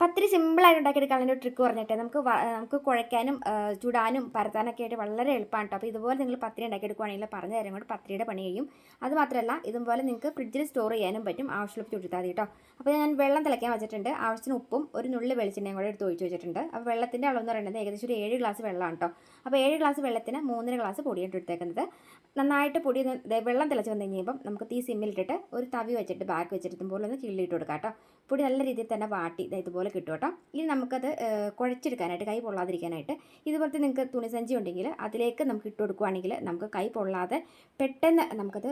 പത്തിരി സിമ്പിളായിട്ട് ഉണ്ടാക്കിയെടുക്കാനുള്ള ഒരു ട്രിക്ക് പറഞ്ഞിട്ട്. നമുക്ക് നമുക്ക് കുഴയ്ക്കാനും ചുടാനും പരത്താനൊക്കെ ആയിട്ട് വളരെ എളുപ്പമാണ് കേട്ടോ അപ്പോൾ ഇതുപോലെ നിങ്ങൾ പത്തിരി ഉണ്ടാക്കിയെടുക്കുകയാണെങ്കിൽ പറഞ്ഞു തരാൻ കൊണ്ട് പത്തിരിയുടെ പണി കഴിയും. അത് മാത്രമല്ല ഇതുപോലെ നിങ്ങൾക്ക് ഫ്രിഡ്ജിൽ സ്റ്റോർ ചെയ്യാനും പറ്റും. ആവശ്യമുള്ള ചുടുത്താൽ കേട്ടോ അപ്പോൾ ഞാൻ വെള്ളം തിളയ്ക്കാൻ വെച്ചിട്ടുണ്ട്. ആവശ്യത്തിന് ഉപ്പും ഒരു നുള്ളി വെളിച്ചെണ്ണയും കൂടെ എടുത്ത് ഒഴിച്ച് വെച്ചിട്ടുണ്ട്. അപ്പോൾ വെള്ളത്തിന്റെ അളവെന്ന് പറയുന്നത് ഏകദേശം ഒരു ഏഴ് ഗ്ലാസ് വെള്ളമാണ് കേട്ടോ അപ്പോൾ ഏഴ് ഗ്ലാസ് വെള്ളത്തിന് മൂന്നര ഗ്ലാസ് പൊടിയാണ് എടുത്തേക്കുന്നത്. നന്നായിട്ട് പൊടി വെള്ളം തിളച്ച് വന്നു കഴിയുമ്പം നമുക്ക് തീ സിമ്മിലിട്ടിട്ട് ഒരു തവി വെച്ചിട്ട് ബാക്ക് വെച്ചിട്ട് ഇതുപോലെ ഒന്ന് കിള്ളിയിട്ട് കൊടുക്കാം കേട്ടോ പൊടി നല്ല രീതിയിൽ തന്നെ വാട്ടി ഇതുപോലെ കിട്ടും കേട്ടോ. ഇനി നമുക്കത് കുഴച്ചെടുക്കാനായിട്ട് കൈ പൊള്ളാതിരിക്കാനായിട്ട് ഇതുപോലത്തെ നിങ്ങൾക്ക് തുണിസഞ്ചി ഉണ്ടെങ്കിൽ അതിലേക്ക് നമുക്ക് ഇട്ട് കൊടുക്കുകയാണെങ്കിൽ നമുക്ക് കൈ പൊള്ളാതെ പെട്ടെന്ന് നമുക്കത്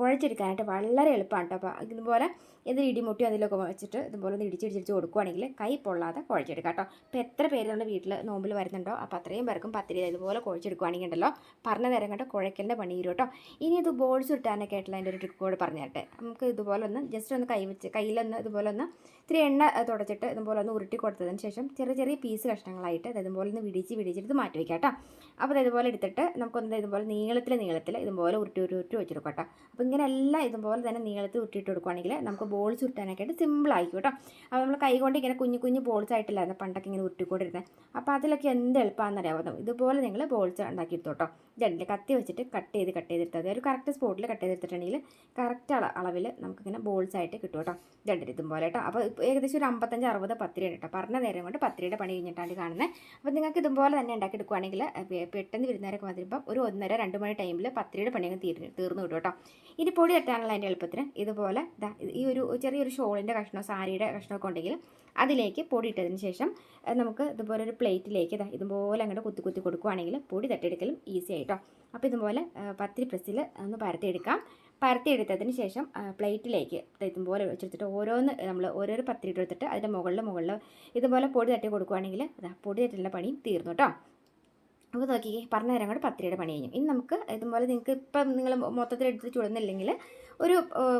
കുഴച്ചെടുക്കാനായിട്ട് വളരെ എളുപ്പമാണ് കേട്ടോ. അപ്പോൾ ഇതുപോലെ എന്തെങ്കിലും ഇടിമുട്ടി അതിലൊക്കെ വെച്ചിട്ട് ഇതുപോലെ ഒന്ന് ഇടിച്ചിടിച്ചിടിച്ച് കൊടുക്കുകയാണെങ്കിൽ കൈ പൊള്ളാതെ കുഴച്ചെടുക്കാം കേട്ടോ. അപ്പോൾ എത്ര പേര് നമ്മുടെ വീട്ടിൽ നോമ്പിൽ വരുന്നുണ്ടോ? അപ്പോൾ അത്രയും പേർക്കും പത്തിരി ഇതുപോലെ കുഴച്ചെടുക്കുകയാണെങ്കിൽ ഉണ്ടല്ലോ പറഞ്ഞ നേരം കണ്ട് കുഴക്കലിന്റെ പണി വരും കേട്ടോ. ഇനി ഇത് ബോൾസ് ഇട്ടാനൊക്കെ ആയിട്ടുള്ള അതിന്റെ ഒരു ട്രിക്ക് കൂടെ പറഞ്ഞു തരട്ടെ. നമുക്ക് ഇതുപോലെ ഒന്ന് ജസ്റ്റ് ഒന്ന് കൈ വെച്ച് കയ്യിലൊന്ന് ഇതുപോലെ ഒന്ന് ഇത്തിരി എണ്ണ തുടച്ചിട്ട് ഇതുപോലെ ഒന്ന് ഉരുട്ടി കൊടുത്തതിന് ശേഷം ചെറിയ ചെറിയ പീസ് കഷ്ണങ്ങളായിട്ട് ഇതുപോലെ ഒന്ന് വിടിച്ച് വിടിച്ചിട്ട് മാറ്റി വയ്ക്കാം കേട്ടോ അപ്പോൾ ഇത് ഇതുപോലെ എടുത്തിട്ട് നമുക്കൊന്ന് ഇതുപോലെ നീളത്തിൽ നീളത്തിൽ ഇതുപോലെ ഉരുട്ടി ഉരുട്ടി ഉരുട്ടി വെച്ചെടുക്കാം കേട്ടോ അപ്പോൾ ഇങ്ങനെ എല്ലാം ഇതുപോലെ തന്നെ നീളത്തിൽ ഉരുട്ടിയിട്ട് കൊടുക്കുകയാണെങ്കിൽ നമുക്ക് ബോൾസ് ഉരുട്ടാനൊക്കെ ആയിട്ട് സിമ്പിൾ ആയിരിക്കും കേട്ടോ. അപ്പോൾ നമ്മൾ കൈകൊണ്ട് ഇങ്ങനെ കുഞ്ഞു കുഞ്ഞു ബോൾസ് ആയിട്ടില്ലായിരുന്നു പണ്ടൊക്കെ ഇങ്ങനെ ഉരുട്ടിക്കൊണ്ടിരുന്നത് അപ്പോൾ അതിലൊക്കെ എന്ത് എളുപ്പമാണെന്ന് ഇതുപോലെ നിങ്ങൾ ബോൾസ് ഉണ്ടാക്കിയെടുത്തു കേട്ടോ. ഇതല്ലേ കത്തി വെച്ചിട്ട് കട്ട് ചെയ്ത് കട്ട് ചെയ്തെടുത്താൽ ഒരു കറക്റ്റ് സ്പോട്ടിൽ കട്ട് ചെയ്തെടുത്തിട്ടുണ്ടെങ്കിൽ കറക്റ്റ് അള അളവിൽ നമുക്കിങ്ങനെ ബോൾസ് ആയിട്ട് കിട്ടും കേട്ടോ. ഇതുണ്ട് ഇതുപോലെ കേട്ടോ. അപ്പോൾ ഏകദേശം ഒരു അമ്പത്തഞ്ച് അറുപത് പത്തിരിയാണ് കേട്ടോ. പറഞ്ഞ നേരം കൊണ്ട് പത്തിരിയുടെ പണി കഴിഞ്ഞിട്ടാണ് കാണുന്നത് അപ്പോൾ നിങ്ങൾക്ക് ഇതുപോലെ തന്നെ ഉണ്ടാക്കിയെടുക്കുകയാണെങ്കിൽ എടുക്കുകയാണെങ്കിൽ പെട്ടെന്ന് വിരുന്നേരൊക്കെ വന്നിരുമ്പോൾ ഒരു ഒന്നര രണ്ട് മണി ടൈമിൽ പത്തിരിയുടെ പണിയൊക്കെ തീർന്ന് തീർന്നു വിടും കേട്ടോ. ഇനി പൊടി തട്ടാനുള്ള അതിന്റെ എളുപ്പത്തിന് ഇതുപോലെ ഈ ഒരു ചെറിയൊരു ഷോളിന്റെ കഷ്ണമോ സാരിയുടെ കഷ്ണമൊക്കെ ഉണ്ടെങ്കിൽ അതിലേക്ക് പൊടി ഇട്ടതിന് ശേഷം നമുക്ക് ഇതുപോലെ ഒരു പ്ലേറ്റിലേക്ക് ഇതാ ഇതുപോലെ അങ്ങോട്ട് കുത്തി കുത്തി കൊടുക്കുകയാണെങ്കിൽ പൊടി തട്ടിയെടുക്കലും ഈസി ആയിട്ടോ അപ്പോൾ ഇതുപോലെ പത്തിരി പ്രസ്സിൽ ഒന്ന് പരത്തിയെടുക്കാം. പരത്തിയെടുത്തതിന് ശേഷം പ്ലേറ്റിലേക്ക് ഇതുപോലെ വെച്ചെടുത്തിട്ട് ഓരോന്ന് നമ്മൾ ഓരോരോ പത്തിരി എടുത്തിട്ട് അതിന്റെ മുകളിൽ മുകളിൽ ഇതുപോലെ പൊടി തട്ടി കൊടുക്കുകയാണെങ്കിൽ പൊടി തട്ടിയുള്ള പണിയും തീർന്നു കേട്ടോ അപ്പോൾ നോക്കിക്കേ പറഞ്ഞ നേരം കൂടെ പത്തിരിയുടെ പണി കഴിഞ്ഞു. ഇനി നമുക്ക് ഇതുപോലെ നിങ്ങൾക്ക് ഇപ്പം നിങ്ങൾ മൊത്തത്തിൽ എടുത്ത് ചുടുന്നില്ലെങ്കിൽ ഒരു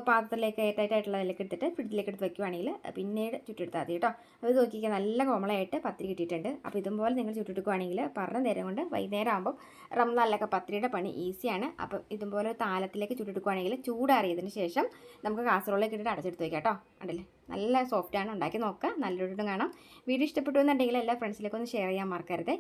പാത്രത്തിലേക്ക് ഏറ്റായിട്ടായിട്ടുള്ള അതിലേക്ക് എടുത്തിട്ട് ഫ്രിഡ്ജിലേക്ക് എടുത്ത് വെക്കുവാണെങ്കിൽ പിന്നീട് ചുറ്റെടുത്താൽ മതി കേട്ടോ. അപ്പോൾ നോക്കിക്കുക നല്ല കോമളായിട്ട് പത്തിരി കിട്ടിയിട്ടുണ്ട്. അപ്പോൾ ഇതുപോലെ നിങ്ങൾ ചുട്ടെടുക്കുകയാണെങ്കിൽ പറഞ്ഞ നേരം കൊണ്ട് വൈകുന്നേരം ആകുമ്പോൾ റംസാനിലൊക്കെ പത്തിരിയുടെ പണി ഈസിയാണ് അപ്പോൾ ഇതുപോലെ താലത്തിലേക്ക് ചുട്ടെടുക്കുകയാണെങ്കിൽ ചൂടാറിയതിന് ശേഷം നമുക്ക് കാസറോളിലേക്ക് ഇട്ടിട്ട് അടച്ചെടുത്ത് വയ്ക്കാം കേട്ടോ. ഉണ്ടല്ലേ നല്ല സോഫ്റ്റാണ് ഉണ്ടാക്കി നോക്കുക നല്ലൊരു കാണാം. വീഡിയോ ഇഷ്ടപ്പെട്ടു എന്നുണ്ടെങ്കിൽ എല്ലാ ഫ്രണ്ട്സിലേക്കൊന്ന് ഷെയർ ചെയ്യാൻ മറക്കരുത്.